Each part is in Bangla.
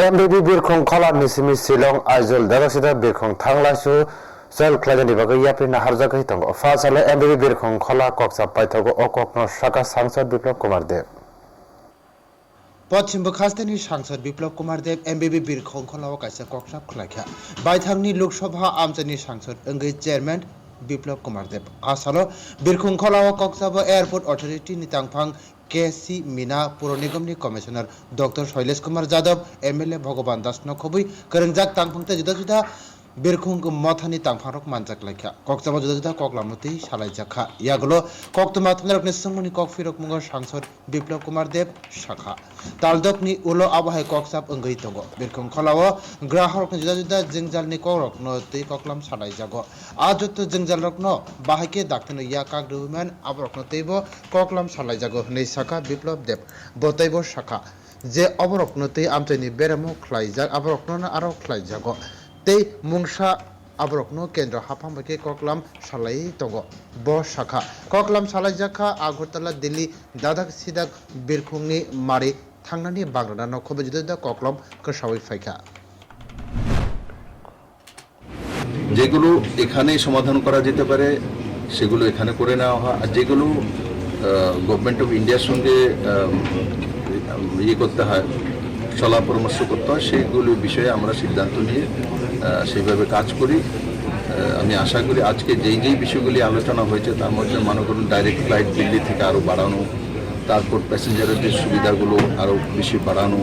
MBB birkhong khala misimi silong aizol darasida birkhong thangla su sel khlajani bagai yapi naharja kai tong fa sale MBB birkhong khala koksa paithago okokno shaka sangsad biplab kumar dev পশ্চিম খাস্তানির সাংসদ বিপ্লব কুমার দেব এমবিবি বীরখং খলাও কাছে ককসাব খোলাখা বাইথাংনি লোকসভা আমচানি সাংসদ অঙ্গি চেয়ারম্যান বিপ্লব কুমার দেব। আসালো বীরখুংখলা ও কক্সাবো এয়ারপোর্ট অথরিটি নিতাংফাং কে সি মিনা, পৌর নিগমনি commissioner doctor Shailesh Kumar Yadav, MLA Bhagwan Das নখবুই করেনজাক তাংফংতে জুদা জুদা বেরখুং মথানি তাংফারক মানজাক লাইখা। কক্তামা জুদা জুদা কক লামতি ককলামতি সালাইজাখা ইয়াগুলো কক্তমা থানারকনি সঙ্গনি কক ফিরক মুঙ্গ সাংসদ বিপ্লব কুমার দেব শাখা। তালদকনি উলো আবহাই ককসাপ অঙ্গই তঙ্গ বেরখুং খলাও গ্রাহক জুদা জুদা জিংজাল নি জিংজালনি ককরকন তৈ ককলাম সালাইজাগ আজত জিংজাল রকন বাহাইকে ডাক্তন ইয়া কাক রুমেন আবরকন তৈব ককলাম সালাইজাগ নেই শাখা বিপ্লব দেব বতৈব শাখা। যে অবরকনতে আমচাইনি বেরামো খ্লাইজাক আবরকন আরও খ্লাইজাগ তেই মুংসা আবরকনো কেন্দ্র হাফাম বাকি ককলাম সালাই তঙ্গ। ব শাখা। ককলাম সালাই জাখা আগরতলা দিল্লি দাদাক সিদাক বীরখুংনি মারি থাংনানি বাংলাদেশ নখবে যদি ককলাম কসাবই ফাইকা যেগুলো এখানে সমাধান করা যেতে পারে, সেগুলো এখানে করে নেওয়া হয়। আর যেগুলো গভর্নমেন্ট অফ ইন্ডিয়ার সঙ্গে ইয়ে করতে হয় সলা পরামর্শ করতে হয় সেইগুলো বিষয়ে আমরা সিদ্ধান্ত নিয়ে সেইভাবে কাজ করি। আমি আশা করি আজকে যেই যেই বিষয়গুলি আলোচনা হয়েছে, তার মধ্যে মনে করুন ডাইরেক্ট ফ্লাইট দিল্লি থেকে আরও বাড়ানো, তারপর প্যাসেঞ্জারের যে সুবিধাগুলো আরও বেশি বাড়ানো,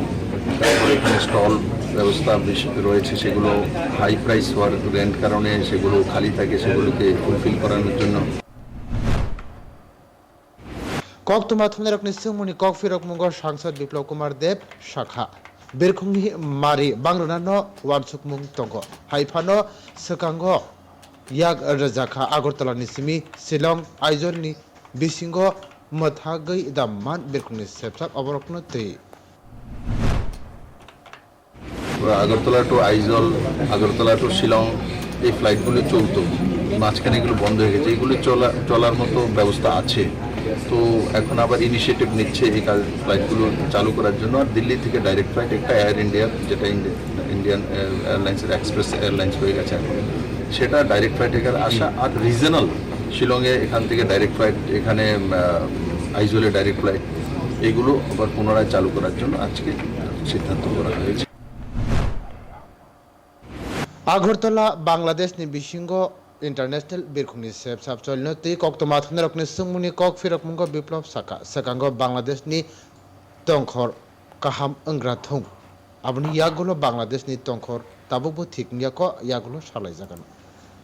তারপর এখানে স্টল ব্যবস্থা বেশি রয়েছে, সেগুলো হাই প্রাইস হওয়ার রেন্ট কারণে সেগুলো খালি থাকে, সেগুলোকে ফুলফিল করানোর জন্য। কক্তমা থমনেরকনি সুমুনি ককফিরক মুঙ্গ সাংসদ বিপ্লব কুমার দেব শাখা। বেরখুংনি মারি, বাংলানানো ওয়ানসুক মুং তঙ্গ হাইফানো সকাঙ্গ ইয়াক রাজাখা আগরতলানি সিমি শিলং, আইজলনি বিসিঙ্গ মথাগৈ, দাম্মান বেরখুংনি সেপসাক অবরকনো তৈ আগরতলা টু আইজল, আগরতলা টু শিলং, এই ফ্লাইটগুলো চলতো। মাঝখানে এগুলো বন্ধ হয়ে গেছে। এগুলো চলা চলার মতো ব্যবস্থা আছে। তো এখন আবার ইনিশিয়েটিভ নিচ্ছে এই কাজ ফ্লাইটগুলো চালু করার জন্য। আর দিল্লি থেকে ডাইরেক্ট ফ্লাইট একটা এয়ার ইন্ডিয়া যেটা ইন্ডিয়ান এয়ারলাইন্সের এক্সপ্রেস এয়ারলাইন্স হয়ে গেছে এখন। সেটা ডাইরেক্ট ফ্লাইট এখানে আসা আর রিজনাল শিলংয়ে এখান থেকে ডাইরেক্ট ফ্লাইট এখানে আইজলে ডাইরেক্ট ফ্লাইট এগুলো আবার পুনরায় চালু করার জন্য আজকে সিদ্ধান্ত করা হয়েছে। আগরতলা বাংলাদেশ বিসিঙ্গ ইন্টারন্যাশনাল বিরখুংনি সেপ সাপ চলনো তৈ কক্তমা থমনেরকনি সুমুনি কক ফিরক মুঙ্গ বিপ্লব শাখা সেকাঙ্গ বাংলাদেশনি তংখর কাহাম ওংগ্রা থং aboni yagulo bangladeshni tongkhor tabukbo thik niya ko yagulo salai jagan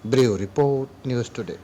breo report news today